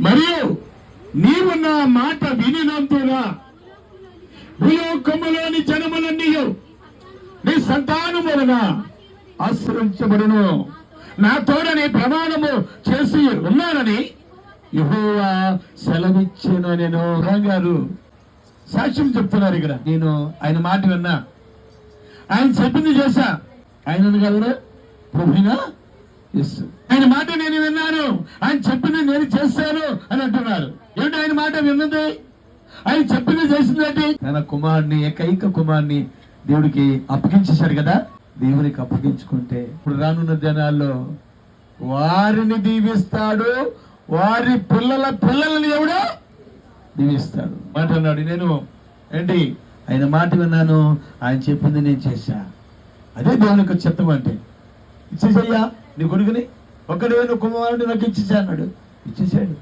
మరియు నీవు నా మాట వినినందున భూలోకములోని జనములన్నీ నీ సంతానం వలన ఆశ్రయించబడును. నా తోడని ప్రమాణము చేసి ఉన్నానని యెహోవా సెలవిచ్చిన నేను. గారు సాక్ష్యం చెప్తున్నారు ఇక్కడ. నేను ఆయన మాట విన్నా. ఆయన చెప్పింది చేశా. ఆయన ఎవరు? ప్రభునా ఎస్ ఆయన మాట నేను విన్నాను ఆయన చెప్పింది నేను చేస్తాను అని అంటున్నారు. ఏమిటి ఆయన మాట విన్నది? ఆయన చెప్పింది చేసిందంటే తన కుమారుని ఏకైక కుమారుని దేవుడికి అప్పగించేశాడు కదా? దేవునికి అప్పగించుకుంటే ఇప్పుడు రానున్న దినాల్లో వారిని దీవిస్తాడు. వారి పిల్లల పిల్లలని ఎవడు దీవిస్తాడు. మాట అన్నాడు. నేను ఏంటి? ఆయన మాట విన్నాను. ఆయన చెప్పింది నేను చేశా. అదే దేవునికి చిత్తం అంటే ఇచ్చేసయ్యా నీ కొడుకుని. ఒక్కడే నువ్వు కుమారుడు నాకు ఇచ్చేసా అన్నాడు. ఇచ్చేసాడు